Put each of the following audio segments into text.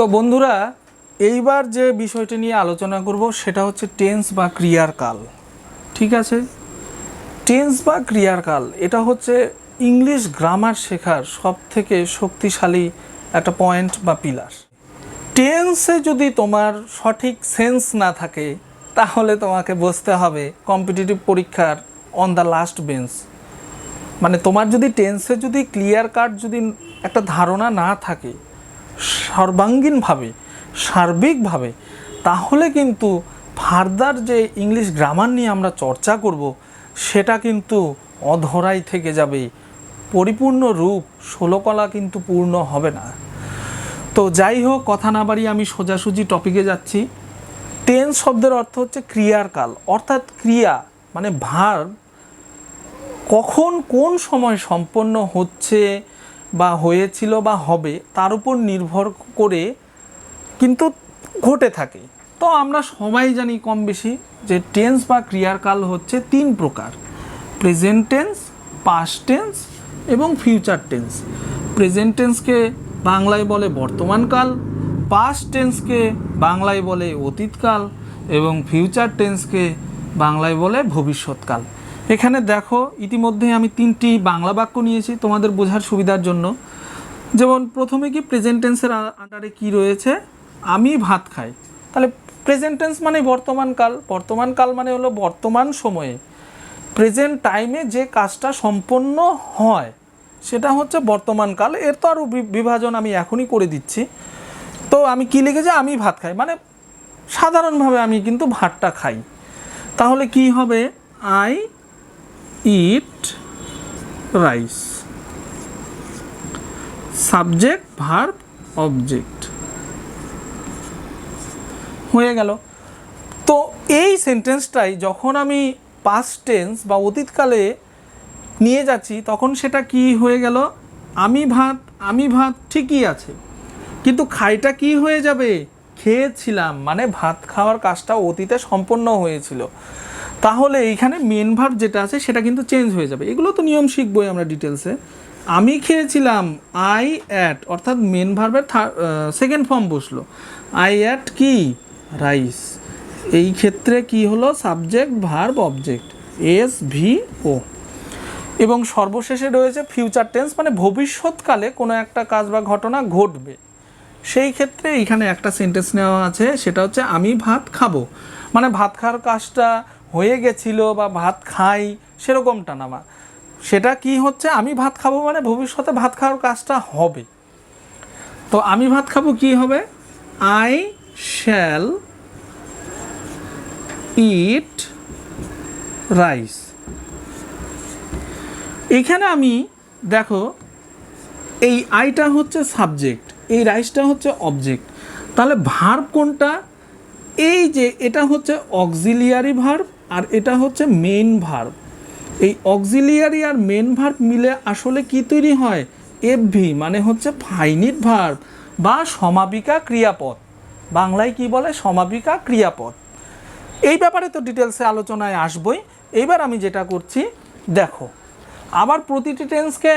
তো বন্ধুরা, এইবার যে বিষয়টি নিয়ে আলোচনা করব সেটা হচ্ছে টেন্স বা ক্রিয়ার কাল ঠিক আছে? টেন্স বা ক্রিয়ার কাল এটা হচ্ছে ইংলিশ গ্রামার শেখার সব থেকে শক্তিশালী একটা পয়েন্ট বা পিলার। টেন্সে যদি তোমার সঠিক সেন্স না থাকে, তাহলে তোমাকে বসতে হবে কম্পিটিটিভ পরীক্ষার অন দ্য লাস্ট বেঞ্চ মানে তোমার যদি টেন্সে যদি ক্লিয়ার কাট যদি একটা ধারণা না থাকে সর্বাঙ্গীনভাবে, সার্বিকভাবে, তাহলে কিন্তু ফার্দার যে ইংলিশ গ্রামার নিয়ে আমরা চর্চা করব, সেটা কিন্তু অধরাই থেকে যাবে। পরিপূর্ণ রূপ, ষোলকলা কিন্তু পূর্ণ হবে না। তো যাই হোক, কথা না বাড়িয়ে আমি সোজাসুজি টপিকে যাচ্ছি। টেন শব্দের অর্থ হচ্ছে ক্রিয়ার কাল অর্থাৎ ক্রিয়া মানে ভার কখন কোন সময় সম্পন্ন হচ্ছে বা হয়েছিল বা হবে, তার উপর নির্ভর করে কিন্তু ঘটে থাকে। তো আমরা সবাই জানি কম বেশি যে টেন্স বা ক্রিয়ার কাল হচ্ছে তিন প্রকার। প্রেজেন্ট টেন্স পাস্ট টেন্স এবং ফিউচার টেন্স। প্রেজেন্ট টেন্সকে বাংলায় বলে বর্তমানকাল পাস্ট টেন্সকে বাংলায় বলে অতীতকাল এবং ফিউচার টেন্সকে বাংলায় বলে ভবিষ্যৎকাল এখানে দেখো, ইতিমধ্যে আমি তিনটি বাংলা বাক্য নিয়েছি তোমাদের বোঝার সুবিধার জন্য। যেমন, প্রথমে কি প্রেজেন্ট টেন্সের আন্ডারে কি রয়েছে? আমি ভাত খাই। তাহলে প্রেজেন্ট টেন্স মানে বর্তমান কাল। বর্তমান কাল মানে হলো বর্তমান সময়ে। প্রেজেন্ট টাইমে যে কাজটা সম্পন্ন হয়, সেটা হচ্ছে বর্তমান কাল। এর তো আরও বিভাজন আমি এখনই করে দিচ্ছি। তো আমি কি লিখেছি? আমি ভাত খাই। মানে সাধারণভাবে আমি কিন্তু ভাতটা খাই। তাহলে কি হবে? I eat rice subject verb object হয়ে গেল। তো এই সেন্টেন্সটাই যখন আমি পাস্ট টেন্স বা অতীতকালে নিয়ে যাচ্ছি, তখন সেটা কি হয়ে গেল? আমি ভাত আমি ভাত ঠিকই আছে। কিন্তু খাইটা কি হয়ে যাবে? খেয়েছিলাম। মানে ভাত খাওয়ার কাজটা অতীতে সম্পন্ন হয়েছিল। তাহলে এইখানে মেন ভার্ব যেটা আছে, সেটা কিন্তু চেঞ্জ হয়ে যাবে। এগুলো তো নিয়ম শিখবই আমরা ডিটেলসে আমি খেয়েছিলাম আই অ্যাট অর্থাৎ মেন ভার্বের সেকেন্ড ফর্ম বসল। আই অ্যাট কি? রাইস এই ক্ষেত্রে কি হলো? Subject verb object S V O এবং সর্বশেষে রয়েছে ফিউচার টেন্স মানে ভবিষ্যৎকালে কোনো একটা কাজ বা ঘটনা ঘটবে। সেই ক্ষেত্রে এখানে একটা সেন্টেন্স নেওয়া আছে, সেটা হচ্ছে আমি ভাত খাব। মানে ভাত খাওয়ার কাজটা হয়ে গেছিল বা ভাত খাই, সেরকমটা না মা। সেটা কি হচ্ছে, আমি ভাত খাব মানে ভবিষ্যতে ভাত খাওয়ার কাজটা হবে। তো আমি ভাত খাব কি হবে? আই শ্যাল ইট রাইস এখানে আমি, দেখো, এই আইটা হচ্ছে সাবজেক্ট এই রাইসটা হচ্ছে অবজেক্ট তাহলে ভার্ব কোনটা? এই যে, এটা হচ্ছে অক্সিলিয়ারি ভার্ব আর এটা হচ্ছে মেন ভার্ব এই অক্সিলিয়ারি আর মেন ভার্ব মিলে আসলে কি তৈরি হয়? এফভি মানে হচ্ছে ফাইনিট ভার্ব বা সমাপিকা ক্রিয়াপদ। বাংলায় কি বলে? সমাপিকা ক্রিয়াপদ। এই ব্যাপারে তো ডিটেলসে আলোচনায় আসবই। এইবার আমি যেটা করছি, দেখো, আবার প্রতিটি টেন্সকে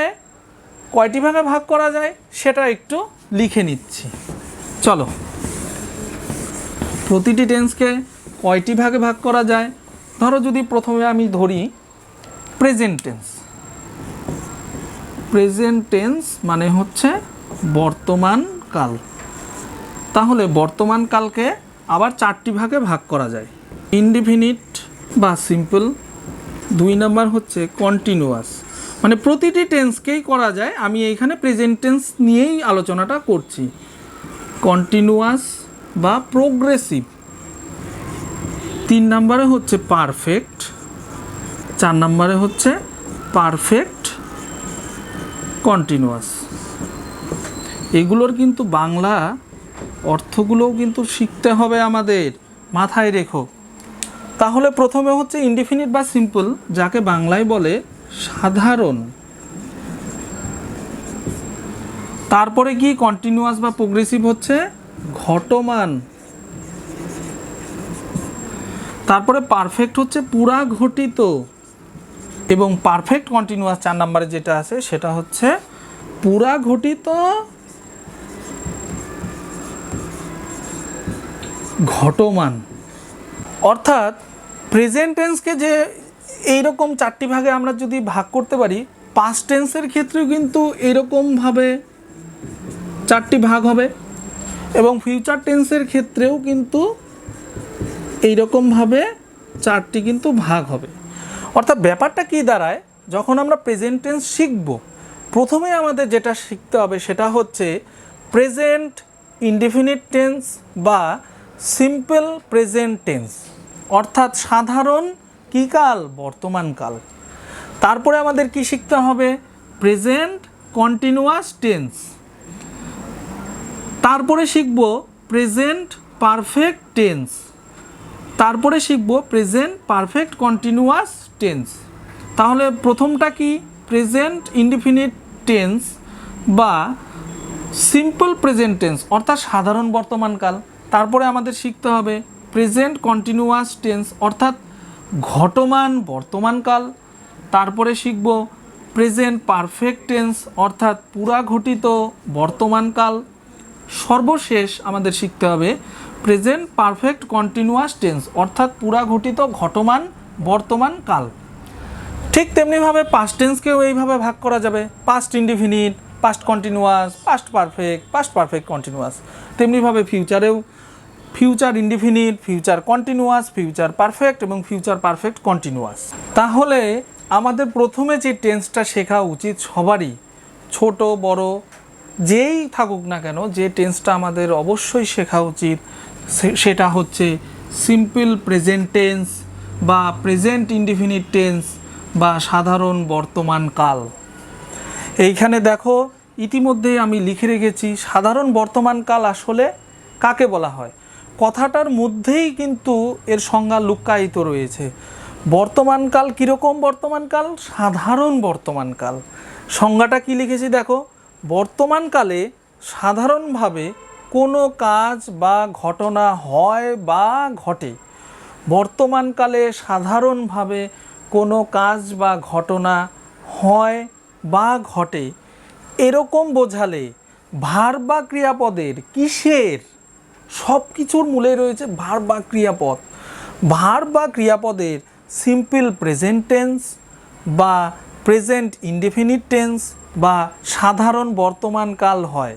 কয়টি ভাগে ভাগ করা যায় সেটা একটু লিখে নিচ্ছি। চলো, প্রতিটি টেন্সকে কয়টি ভাগে ভাগ করা যায়? ধরো যদি প্রথমে আমি ধরি প্রেজেন্ট টেন্স প্রেজেন্ট টেন্স মানে হচ্ছে বর্তমান কাল। তাহলে বর্তমান কালকে আবার চারটি ভাগে ভাগ করা যায়। ইনডিফিনিট বা সিম্পল দুই নাম্বার হচ্ছে কন্টিনিউয়াস মানে প্রতিটি টেন্সকেই করা যায়, আমি এইখানে প্রেজেন্ট টেন্স নিয়েই আলোচনাটা করছি। কন্টিনিউয়াস বা প্রোগ্রেসিভ তিন নম্বরে হচ্ছে পারফেক্ট চার নম্বরে হচ্ছে পারফেক্ট কন্টিনিউয়াস এগুলোর কিন্তু বাংলা অর্থগুলোও কিন্তু শিখতে হবে আমাদের, মাথায় রেখো। তাহলে প্রথমে হচ্ছে ইনডিফিনিট বা সিম্পল যাকে বাংলায় বলে সাধারণ। তারপরে কি কন্টিনিউয়াস বা প্রোগ্রেসিভ হচ্ছে ঘটমান। তারপরে পারফেক্ট হচ্ছে পুরা ঘটিত। এবং পারফেক্ট কন্টিনিউয়াস চার নম্বরে যেটা আছে, সেটা হচ্ছে পুরা ঘটিত ঘটমান। অর্থাৎ প্রেজেন্ট টেন্সকে যে এইরকম চারটি ভাগে আমরা যদি ভাগ করতে পারি পাস্ট টেন্সের ক্ষেত্রেও কিন্তু এইরকমভাবে চারটি ভাগ হবে। এবং ফিউচার টেন্সের ক্ষেত্রেও কিন্তু এইরকমভাবে চারটি কিন্তু ভাগ হবে। অর্থাৎ ব্যাপারটা কি দাঁড়ায়? যখন আমরা প্রেজেন্ট টেন্স শিখব, প্রথমে আমাদের যেটা শিখতে হবে সেটা হচ্ছে প্রেজেন্ট ইনডিফিনিট টেন্স বা সিম্পল প্রেজেন্ট টেন্স অর্থাৎ সাধারণ কী কাল? বর্তমান কাল। তারপরে আমাদের কি শিখতে হবে? প্রেজেন্ট কন্টিনিউয়াস টেন্স তারপরে শিখব প্রেজেন্ট পারফেক্ট টেন্স তারপরে শিখব প্রেজেন্ট পারফেক্ট কন্টিনিউয়াস টেন্স তাহলে প্রথমটা কি? প্রেজেন্ট ইনডিফিনিট টেন্স বা সিম্পল প্রেজেন্ট টেন্স অর্থাৎ সাধারণ বর্তমানকাল তারপরে আমাদের শিখতে হবে প্রেজেন্ট কন্টিনিউয়াস টেন্স অর্থাৎ ঘটমান বর্তমানকাল তারপরে শিখব প্রেজেন্ট পারফেক্ট টেন্স অর্থাৎ পুরা ঘটিত বর্তমানকাল সর্বশেষ আমাদের শিখতে হবে প্রেজেন্ট পারফেক্ট কন্টিনিউয়াস টেন্স অর্থাৎ পুরা ঘটিত ঘটমান, বর্তমান, কাল। ঠিক তেমনিভাবে পাস্ট টেন্সকেও এইভাবে ভাগ করা যাবে। Past indefinite past continuous past perfect past perfect continuous তেমনিভাবে ফিউচারেও future indefinite future continuous future perfect এবং ফিউচার পারফেক্ট কন্টিনিউয়াস তাহলে আমাদের প্রথমে যে টেন্সটা শেখা উচিত সবারই, ছোট, বড় যেই থাকুক না কেন, যে টেন্সটা আমাদের অবশ্যই শেখা উচিত সেটা হচ্ছে সিম্পল প্রেজেন্ট টেন্স বা প্রেজেন্ট ইনডিফিনিট টেন্স বা সাধারণ বর্তমান কাল। এইখানে দেখো, ইতিমধ্যে আমি লিখে রেখেছি, সাধারণ বর্তমানকাল আসলে কাকে বলা হয়? কথাটার মধ্যেই কিন্তু এর সংজ্ঞা লুক্কায়িত রয়েছে। বর্তমানকাল কীরকম বর্তমানকাল সাধারণ বর্তমানকাল সংজ্ঞাটা কি লিখেছি দেখো বর্তমানকালে সাধারণভাবে কোনো কাজ বা ঘটনা হয় বা ঘটে। বর্তমানকালে সাধারণভাবে কোনো কাজ বা ঘটনা হয় বা ঘটে, এরকম বোঝালে ভার বা ক্রিয়াপদের কিসের? সব কিছুর মূলে রয়েছে ভার বা ক্রিয়াপদ। ভার বা ক্রিয়াপদের সিম্পল প্রেজেন্ট টেন্স বা প্রেজেন্ট ইনডিফিনিট টেন্স বা সাধারণ বর্তমানকাল হয়।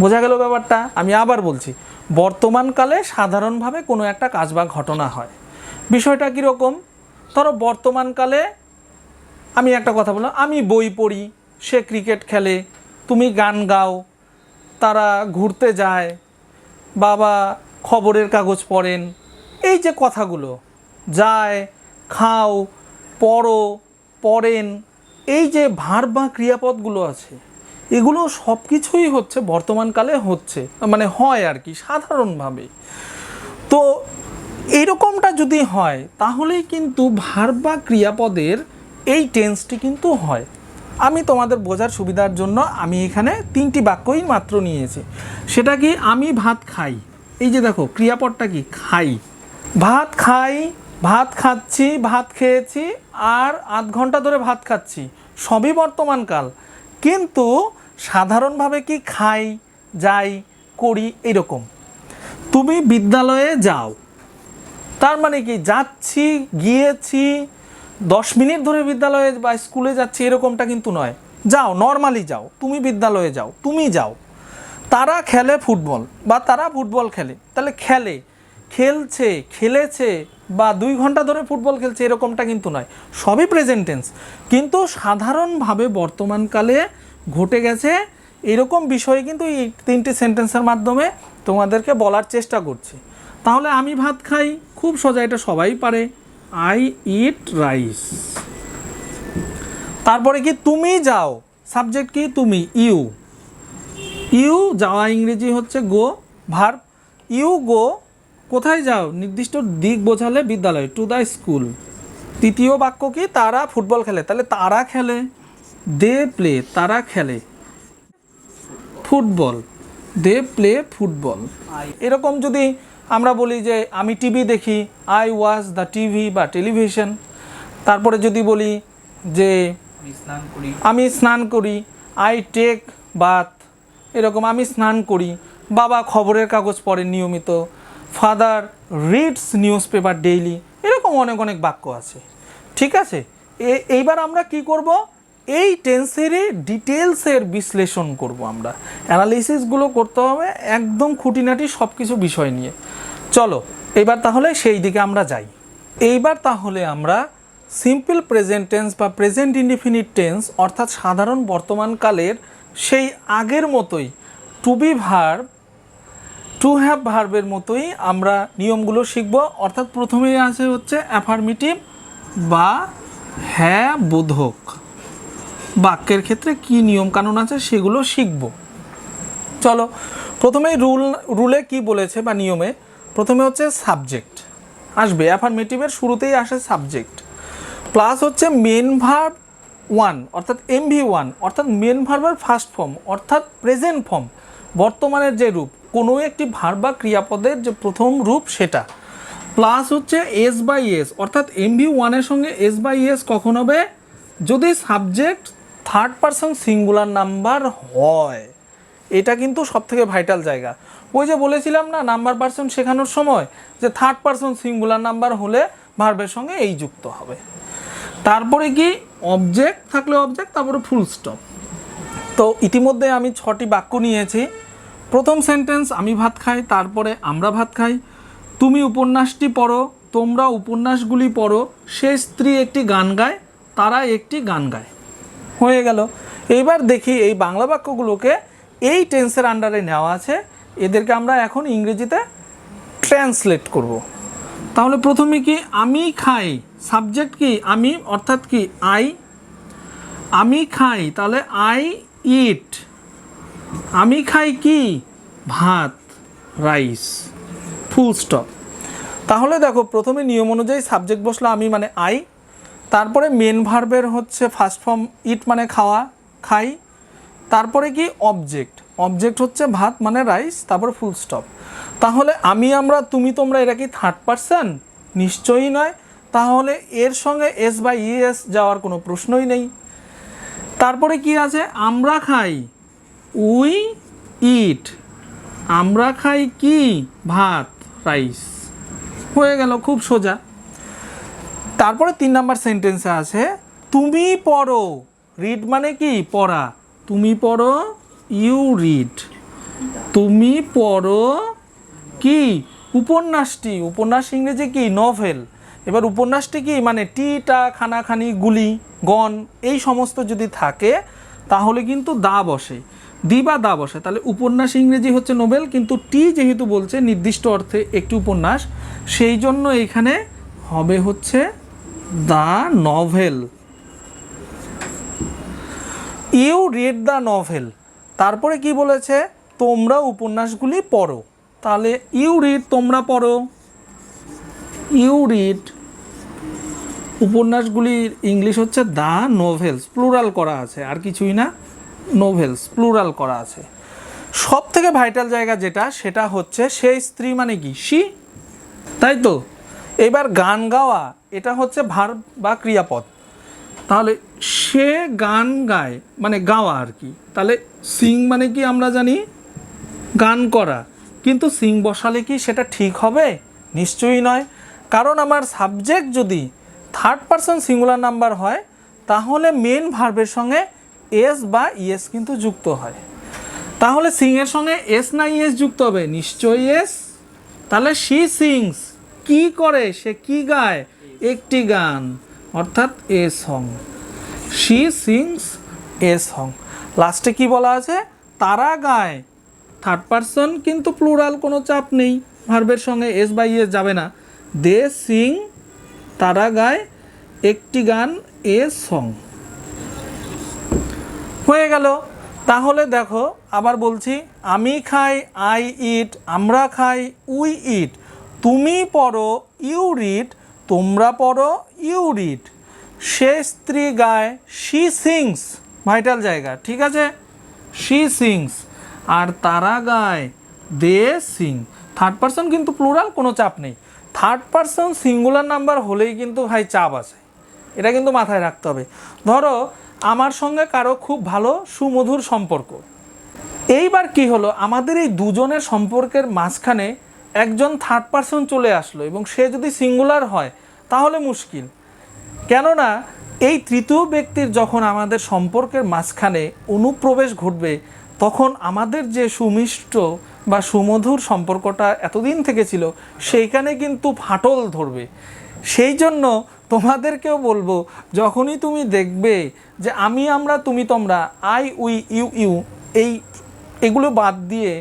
বোঝা গেল ব্যাপারটা? আমি আবার বলছি বর্তমানকালে সাধারণভাবে কোনো একটা কাজ বা ঘটনা হয়। বিষয়টা কীরকম ধরো বর্তমানকালে আমি একটা কথা বললাম, আমি বই পড়ি, সে ক্রিকেট খেলে, তুমি গান গাও, তারা ঘুরতে যায়, বাবা খবরের কাগজ পড়েন, এই যে কথাগুলো, যায়, খাও, পড়ো, পড়েন এই যে ভার বা ক্রিয়াপদগুলো আছে, এগুলো সব কিছুই হচ্ছে বর্তমানকালে হচ্ছে মানে হয় আর কি সাধারণভাবে। তো এরকমটা যদি হয়, তাহলেই কিন্তু ভার বা ক্রিয়াপদের এই টেন্সটি কিন্তু হয়। আমি তোমাদের বোঝার সুবিধার জন্য আমি এখানে তিনটি বাক্যই মাত্র নিয়েছি। সেটা কি আমি ভাত খাই? এই যে দেখো, ক্রিয়াপদটা কি? খাই। ভাত খাই ভাত খাচ্ছি, ভাত খেয়েছি আর আধ ঘণ্টা ধরে ভাত খাচ্ছি। সবই বর্তমানকাল কিন্তু সাধারণভাবে কি খাই, যাই, করি এরকম। তুমি বিদ্যালয়ে যাও। তার মানে কি যাচ্ছি, গিয়েছি, দশ মিনিট ধরে বিদ্যালয়ে বা স্কুলে যাচ্ছি এরকমটা কিন্তু নয়। যাও নর্মালি যাও। তুমি বিদ্যালয়ে যাও, তুমি যাও। তারা খেলে ফুটবল বা তারা ফুটবল খেলে। তাহলে খেলে। খেলছে, খেলেছে। বা দুই ঘণ্টা ধরে ফুটবল খেলছে, এরকমটা কিন্তু নয়। সবই প্রেজেন্ট টেন্স কিন্তু সাধারণভাবে বর্তমানকালে ঘটে গেছে এরকম বিষয়ে কিন্তু এই তিনটি সেন্টেন্সের মাধ্যমে তোমাদেরকে বলার চেষ্টা করছি। তাহলে আমি ভাত খাই, খুব সোজা, এটা সবাই পারে। আই ইট রাইস তারপরে কি, তুমি যাও। সাবজেক্ট কি, তুমি ইউ ইউ যাওয়া ইংরেজি হচ্ছে গো ভার ইউ গো কোথায় যাও? নির্দিষ্ট দিক বোঝালে বিদ্যালয় টু দ্য স্কুল তৃতীয় বাক্য কি? তারা ফুটবল খেলে। তাহলে তারা খেলে। দে প্লে, তারা খেলে। ফুটবল। They play football. এরকম যদি আমরা বলি যে, আমি টিভি দেখি আই ওয়াজ দ্য টিভি বা টেলিভিশন। তারপরে যদি বলি যে, আমি স্নান করি আই টেক বাথ এরকম আমি স্নান করি। বাবা খবরের কাগজ পড়েন নিয়মিত। Father reads newspaper daily, এরকম অনেক অনেক বাক্য আছে। ঠিক আছে? এইবার আমরা কি করব? এই টেন্সেরই ডিটেলসের বিশ্লেষণ করব আমরা। অ্যানালিসিসগুলো করতে হবে একদম খুঁটিনাটি সব কিছু বিষয় নিয়ে। চলো, এবার তাহলে সেই দিকে আমরা যাই। এইবার তাহলে আমরা সিম্পল প্রেজেন্ট টেন্স বা প্রেজেন্ট ইনডিফিনিট টেন্স অর্থাৎ সাধারণ বর্তমানকালের সেই আগের মতোই to be verb to have ভার্বের মতোই আমরা নিয়মগুলো শিখব। অর্থাৎ প্রথমেই আছে হচ্ছে অ্যাফার্মেটিভ বা হ্যাঁ বোধক। বাক্যের ক্ষেত্রে কি নিয়ম কানুন আছে সেগুলো শিখব। চলো প্রথমেই রুল রুলে কি বলেছে বা নিয়মে? প্রথমে হচ্ছে সাবজেক্ট আসবে অ্যাফার্মেটিভের শুরুতেই আসে সাবজেক্ট প্লাস হচ্ছে মেন ভার্ব ওয়ান অর্থাৎ এমভি ওয়ান অর্থাৎ মেন ভার্বের ফার্স্ট ফর্ম অর্থাৎ প্রেজেন্ট ফর্ম বর্তমানের যে রূপ। কোনো একটি ভার্ব বা ক্রিয়াপদের যে প্রথম রূপ সেটা। প্লাস হচ্ছে এস বাই এস অর্থাৎ এমভি ওয়ানের সঙ্গে এস বাই এস কখন হবে? যদি subject third person singular number হয়, এটা কিন্তু সব থেকে ভাইটাল জায়গা। ওই যে বলেছিলাম না নাম্বার পার্সন শেখানোর সময়, যে থার্ড পারসন সিঙ্গুলার নাম্বার হলে ভার্বের সঙ্গে এই যুক্ত হবে। তারপরে কি? অবজেক্ট থাকলে অবজেক্ট তারপরে ফুল স্টপ তো ইতিমধ্যে আমি ছটি বাক্য নিয়েছি। প্রথম সেন্টেন্স আমি ভাত খাই, তারপরে আমরা ভাত খাই। তুমি উপন্যাসটি পড়ো, তোমরা উপন্যাসগুলি পড়ো, সে স্ত্রী একটি গান গায়, তারা একটি গান গায়। হয়ে গেল। এইবার দেখি এই বাংলা বাক্যগুলোকে এই টেন্সের আন্ডারে নেওয়া আছে। এদেরকে আমরা এখন ইংরেজিতে ট্রান্সলেট করব। তাহলে প্রথমে কি, আমি খাই সাবজেক্ট কি, আমি, অর্থাৎ কি আই আমি খাই, তাহলে আই ইট আমি খাই কি? ভাত, রাইস। ফুল স্টপ তাহলে দেখো, প্রথমে নিয়ম অনুযায়ী সাবজেক্ট বসল আমি মানে আই তারপরে মেন ভার্বের হচ্ছে ফার্স্ট ফর্ম ইট মানে খাওয়া, খাই। তারপরে কি? অবজেক্ট অবজেক্ট হচ্ছে ভাত মানে রাইস তারপরে ফুল স্টপ তাহলে আমি, আমরা, তুমি, তোমরা, এরা কি থার্ড পার্সন নিশ্চয়ই নয়। তাহলে এর সঙ্গে এস বা ইএস যাওয়ার কোনো প্রশ্নই নেই। তারপরে কি আছে? আমরা খাই। We eat. আমরা খাই কি? ভাত, রাইস। হয়ে গেল, খুব সোজা। তারপরে তিন নাম্বার সেন্টেন্সে আছে, তুমি পড়ো। রিড মানে কি? পড়া। তুমি পড়ো, ইউ রিড। তুমি পড়ো কি? উপন্যাসটি, উপন্যাস ইংরেজি কি? নভেল। এবার উপন্যাসটি কি? মানে টিটা খানাখানি, গুলি গন এই সমস্ত যদি থাকে, তাহলে কিন্তু দা বসে। দি বা দা বসে তাহলে উপন্যাস ইংরেজি হচ্ছে নোবেল, কিন্তু টি যেহেতু বলছে নির্দিষ্ট অর্থে একটি উপন্যাস, সেই জন্য এখানে হবে হচ্ছে the novel. You read the novel. তারপরে কি বলেছে? তোমরা উপন্যাসগুলি পড়ো। তাহলে ইউ রিড, তোমরা পড়ো। ইউ রিড উপন্যাসগুলির ইংলিশ হচ্ছে দ্য নোভেলস, প্লুরাল করা আছে, আর কিছুই না। নোভেলস প্লুরাল করা আছে। সব থেকে ভাইটাল জায়গা যেটা, সেটা হচ্ছে সেই স্ত্রী মানে কি? সি। তাই তো? এবার গান গাওয়া, এটা হচ্ছে ভার বা ক্রিয়াপদ। তাহলে সে গান গায় মানে গাওয়া আর কি। তাহলে সিং মানে কি আমরা জানি? গান করা। কিন্তু সিং বসালে কি সেটা ঠিক হবে? নিশ্চয়ই নয়। কারণ আমার সাবজেক্ট যদি থার্ড পারসন সিঙ্গুলার নাম্বার হয়, তাহলে মেন ভার্বের সঙ্গে এস বা ইএস কিন্তু যুক্ত হয়। তাহলে সিংয়ের সঙ্গে এস না ইএস যুক্ত হবে? নিশ্চয়ই এস তাহলে শি সিংস কি করে? সে কি গায়? একটি গান। অর্থাৎ a song she sings a song লাস্টে কি বলা আছে? তারা গায়। থার্ড পারসন কিন্তু প্লুরাল কোনো চাপ নেই। ভার্বের সঙ্গে এস বাই এস যাবে না। দে সিং তারা গায়, একটি গান এ সং হয়ে গেল। তাহলে দেখো, আবার বলছি, আমি খাই আই ইট আমরা খাই উই ইট তুমি পড়ো ইউ রিড তোমরা পড়ো ইউ রিড সে স্ত্রী গায় শি সিংস ভাইটাল জায়গা, ঠিক আছে? শি সিংস আর তারা গায় দে সিং থার্ড পারসন কিন্তু প্লুরাল কোনো চাপ নেই। থার্ড পারসন সিঙ্গুলার নাম্বার হলেই কিন্তু ভাই চাপ আছে। এটা কিন্তু মাথায় রাখতে হবে। ধরো আমার সঙ্গে কারও খুব ভালো সুমধুর সম্পর্ক। এইবার কি হলো, আমাদের এই দুজনের সম্পর্কের মাঝখানে একজন থার্ড পার্সন চলে আসলো এবং সে যদি সিঙ্গুলার হয়, তাহলে মুশকিল। কেননা, এই তৃতীয় ব্যক্তির যখন আমাদের সম্পর্কের মাঝখানে অনুপ্রবেশ ঘটবে, তখন আমাদের যে সুমিষ্ট বা সুমধুর সম্পর্কটা এতদিন থেকে ছিল, সেইখানে কিন্তু ফাটল ধরবে। সেই জন্য তোমাদেরকেও বলব, যখনই তুমি দেখবে যে আমি আমরা, তুমি তোমরা, আই, উই, ইউ ইউ, এই এগুলো বাদ দিয়ে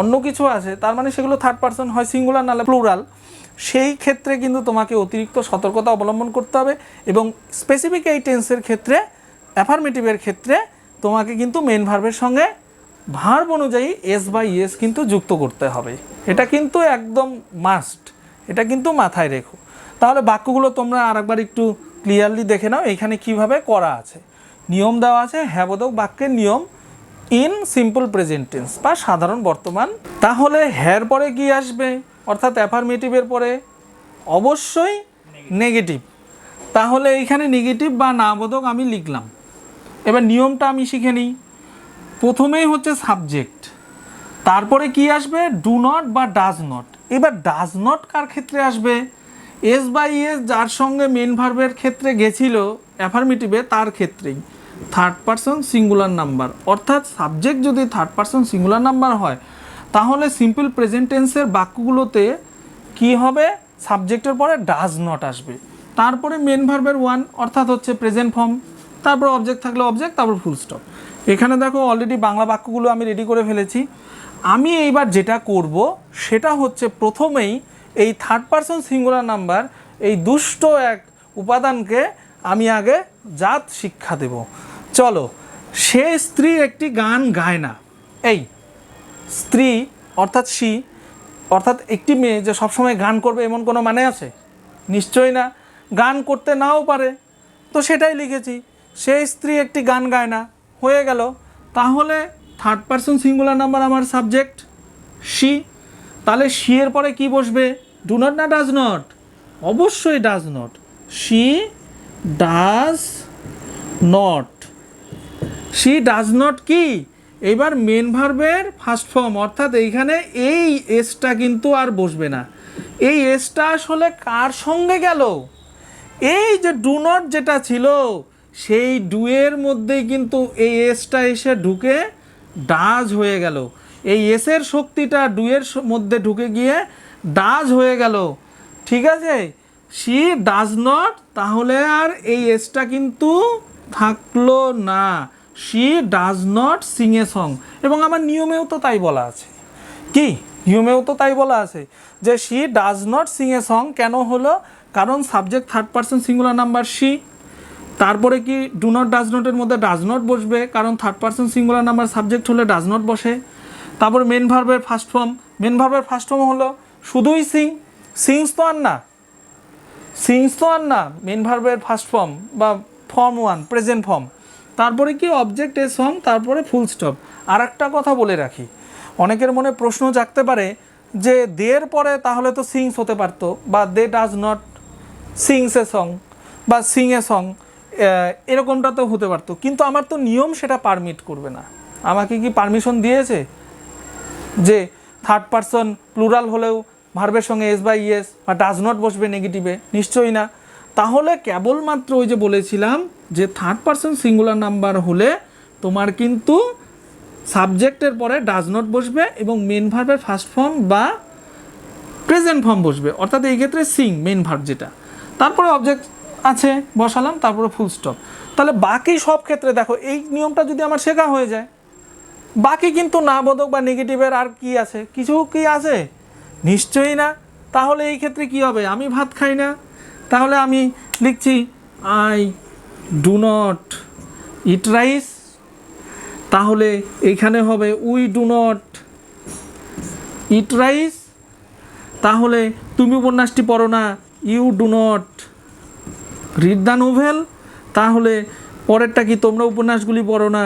অন্য কিছু আছে, তার মানে সেগুলো থার্ড পার্সন হয় সিঙ্গুলার নাহলে প্লুরাল সেই ক্ষেত্রে কিন্তু তোমাকে অতিরিক্ত সতর্কতা অবলম্বন করতে হবে এবং স্পেসিফিক এই টেন্সের ক্ষেত্রে অ্যাফার্মেটিভের ক্ষেত্রে তোমাকে কিন্তু মেন ভার্বের সঙ্গে ভার্ব অনুযায়ী এস বাই এস কিন্তু যুক্ত করতে হবে। এটা কিন্তু একদম মাস্ট এটা কিন্তু মাথায় রেখো। তাহলে বাক্যগুলো তোমরা আরেকবার একটু ক্লিয়ারলি দেখে নাও, এখানে কীভাবে করা আছে। নিয়ম দেওয়া আছে, হ্যাবোধক বাক্যের নিয়ম ইন সিম্পল প্রেজেন্ট টেন্স বা সাধারণ বর্তমান। তাহলে হ্যার পরে কি আসবে? অর্থাৎ অ্যাফার্মেটিভের পরে অবশ্যই নেগেটিভ তাহলে এইখানে নেগেটিভ বা নাবোধক আমি লিখলাম। এবার নিয়মটা আমি শিখে নিই। প্রথমেই হচ্ছে সাবজেক্ট তারপরে কি আসবে? ডু নট বা ডাজ নট এবার ডাজ নট কার ক্ষেত্রে আসবে? এস বাই এস যার সঙ্গে মেন ভার্বের ক্ষেত্রে গেছিল অ্যাফার্মেটিভে তার ক্ষেত্রেই। থার্ড পারসন সিঙ্গুলার নাম্বার অর্থাৎ সাবজেক্ট যদি থার্ড পারসন সিঙ্গুলার নাম্বার হয়, তাহলে সিম্পল প্রেজেন্টেন্সের বাক্যগুলোতে কি হবে? সাবজেক্টের পরে ডাজ নট আসবে। তারপরে মেন ভার্বের ওয়ান অর্থাৎ হচ্ছে প্রেজেন্ট ফর্ম তারপর অবজেক্ট থাকলে অবজেক্ট তারপর ফুল স্টপ এখানে দেখো অলরেডি বাংলা বাক্যগুলো আমি রেডি করে ফেলেছি। আমি এইবার যেটা করব, সেটা হচ্ছে প্রথমেই এই থার্ড পারসন সিঙ্গুলার নাম্বার এই দুষ্ট এক উপাদানকে আমি আগে জাত শিক্ষা দেব। চলো, সে স্ত্রী একটি গান গায় না। এই, স্ত্রী অর্থাৎ সি, অর্থাৎ একটি মেয়ে যে সবসময় গান করবে এমন কোনো মানে আছে? নিশ্চয়ই না। গান করতে নাও পারে। তো সেটাই লিখেছি। সেই স্ত্রী একটি গান গায় না। হয়ে গেল। তাহলে থার্ড পারসন সিঙ্গুলার নাম্বার আমার সাবজেক্ট সি। তাহলে সি এর পরে কি বসবে? ডু নট না ডাজ নট অবশ্যই does not she does not she does not কি? এবার মেন ভার্বের ফার্স্ট ফর্ম অর্থাৎ এইখানে এই এসটা কিন্তু আর বসবে না। এই এসটা আসলে কার সঙ্গে গেল? এই যে ডু নট যেটা ছিল, সেই ডুয়ের মধ্যেই কিন্তু এই এসটা এসে ঢুকে ডাজ হয়ে গেল। এই এসের শক্তিটা ডুয়ের মধ্যে ঢুকে গিয়ে ডাজ হয়ে গেল। ঠিক আছে? সি ডাজ নট তাহলে আর এই এসটা কিন্তু থাকল না। She does not sing a song এবং আমার নিয়মেও তো তাই বলা আছে। কি? নিয়মেও তো তাই বলা আছে যে she does not sing a song কেন হলো? কারণ subject third person singular number she. তারপরে কি ডু নট ডাজ নটের মধ্যে ডাজ নট বসবে? কারণ third person singular number subject হলে ডাজ নট বসে। তারপরে মেন ভার্বের ফার্স্ট ফর্ম মেন ভার্বের ফার্স্ট ফর্ম হলো শুধুই সিং। সিংস তো আর না। সিংস তো আর না। মেন ভার্বের ফার্স্ট ফর্ম বা ফর্ম ওয়ান প্রেজেন্ট ফর্ম তারপরে কি? অবজেক্ট এ সং তারপরে ফুল স্টপ আর একটা কথা বলে রাখি। অনেকের মনে প্রশ্ন জাগতে পারে যে দের পরে তাহলে তো সিংস হতে পারতো বা they does not sings a song বা সিং এ সং এরকমটা তো হতে পারতো। কিন্তু আমার তো নিয়ম সেটা পারমিট করবে না। আমাকে কি পারমিশন দিয়েছে? যে থার্ড পারসন প্লুরাল হলেও ভার্বের সঙ্গে এস বাই ইয়েস বা ডাজ নট বসবে নেগেটিভে নিশ্চয়ই না। তাহলে কেবলমাত্র ওই যে বলেছিলাম যে থার্ড পারসন সিঙ্গুলার নাম্বার হলে তোমার কিন্তু সাবজেক্টের পরে ডাজ নট বসবে এবং মেন ভার্বের ফার্স্ট ফর্ম বা প্রেজেন্ট ফর্ম বসবে। অর্থাৎ এই ক্ষেত্রে সিং মেন ভার্ব যেটা। তারপরে অবজেক্ট আছে, বসালাম, তারপরে ফুল স্টপ তাহলে বাকি সব ক্ষেত্রে দেখো, এই নিয়মটা যদি আমার শেখা হয়ে যায় বাকি কিন্তু না বোধক বা নেগেটিভের আর কি আছে? কিছু কি আছে? নিশ্চয়ই না। তাহলে এই ক্ষেত্রে কি হবে? আমি ভাত খাই না। তাহলে আমি লিখছি, I do not eat rice. তাহলে এইখানে হবে, we do not eat rice. তাহলে তুমি উপন্যাসটি পড়ো না, you do not read the novel. তাহলে পরেরটা কি, তোমরা উপন্যাসগুলি পড়ো না,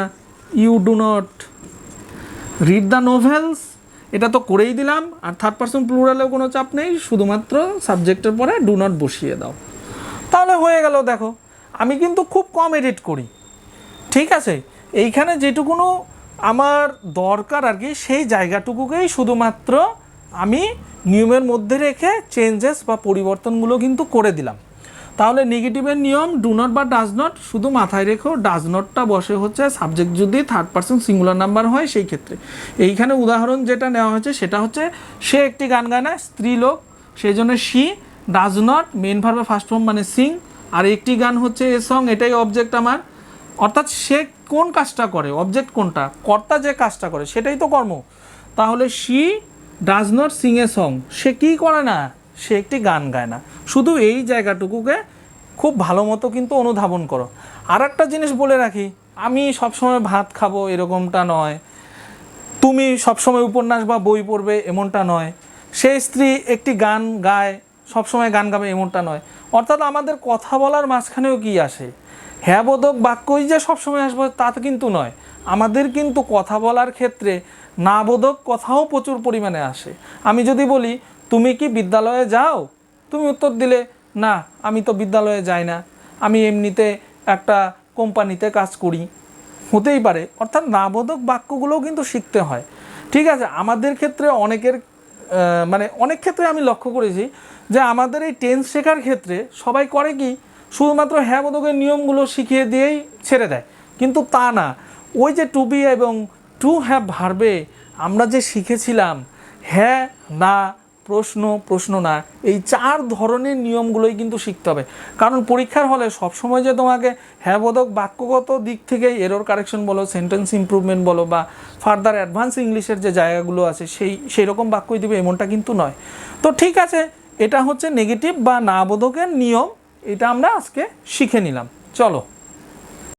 you do not read the novels এটা তো করেই দিলাম, আর থার্ড পার্সন প্লুরালেও কোনো চাপ নেই, শুধুমাত্র সাবজেক্টের পরে ডু নট বসিয়ে দাও। তাহলে হয়ে গেল, দেখো, আমি কিন্তু খুব কম এডিট করি, ঠিক আছে? এইখানে যেটুকুনো আমার দরকার আর কি, সেই জায়গাটুকুকেই শুধুমাত্র আমি নিয়মের মধ্যে রেখে চেঞ্জেস বা পরিবর্তনগুলো কিন্তু করে দিলাম। তাহলে নেগেটিভের নিয়ম ডু নট বা ডাজ নট শুধু মাথায় রেখো ডাজ নটটা বসে হচ্ছে সাবজেক্ট যদি থার্ড পার্সন সিঙ্গুলার নাম্বার হয় সেই ক্ষেত্রে। এইখানে উদাহরণ যেটা নেওয়া হয়েছে সেটা হচ্ছে, সে একটি গান গায় না, স্ত্রী লোক, সেই জন্য শি ডাজ নট মেন ভার্বে ফার্স্ট ফর্ম মানে সিং আর একটি গান হচ্ছে এ সং এটাই অবজেক্ট আমার। অর্থাৎ সে কোন কাজটা করে অবজেক্ট কোনটা? কর্তা যে কাজটা করে, সেটাই তো কর্ম। তাহলে she does not sing a song সে কী করে না? সে একটি গান গায় না। শুধু এই জায়গাটুকুকে খুব ভালো মতো কিন্তু অনুধাবন করো। আর একটা জিনিস বলে রাখি, আমি সবসময় ভাত খাব এরকমটা নয়। তুমি সবসময় উপন্যাস বা বই পড়বে এমনটা নয়। সেই স্ত্রী একটি গান গায়, সবসময় গান গাবে এমনটা নয়। অর্থাৎ আমাদের কথা বলার মাঝখানেও কি আসে? হ্যাঁ বোধক বাক্যই যে সবসময় আসবে তা তো কিন্তু নয়। আমাদের কিন্তু কথা বলার ক্ষেত্রে না বোধক কথাও প্রচুর পরিমাণে আসে। আমি যদি বলি তুমি কি বিদ্যালয়ে যাও? তুমি উত্তর দিলে, না, আমি তো বিদ্যালয়ে যাই না। আমি এমনিতে একটা কোম্পানিতে কাজ করি। হতেই পারে। অর্থাৎ নাবোধক বাক্যগুলোও কিন্তু শিখতে হয়। ঠিক আছে, আমাদের ক্ষেত্রে অনেকের মানে অনেক ক্ষেত্রে আমি লক্ষ্য করেছি যে আমাদের এই টেন্স শেখার ক্ষেত্রে সবাই করে কি, শুধুমাত্র হ্যাঁ বোধকের নিয়মগুলো শিখিয়ে দিয়েই ছেড়ে দেয়। কিন্তু তা না। ওই যে টু বি এবং টু হ্যাভ ভার্বে আমরা যে শিখেছিলাম হ্যাঁ না প্রশ্ন প্রশ্ন না। এই চার ধরনের নিয়মগুলোই কিন্তু শিখতে হবে। কারণ পরীক্ষার হলে সবসময় যে তোমাকে হ্যাঁ বোধক বাক্যগত দিক থেকে এরর কারেকশন বলো সেন্টেন্স ইমপ্রুভমেন্ট বলো বা ফার্দার অ্যাডভান্স ইংলিশের যে জায়গাগুলো আছে, সেই সেই রকম বাক্যই দেবে এমনটা কিন্তু নয়। তো ঠিক আছে, এটা হচ্ছে নেগেটিভ বা না বোধকের নিয়ম, এটা আমরা আজকে শিখে নিলাম। চলো।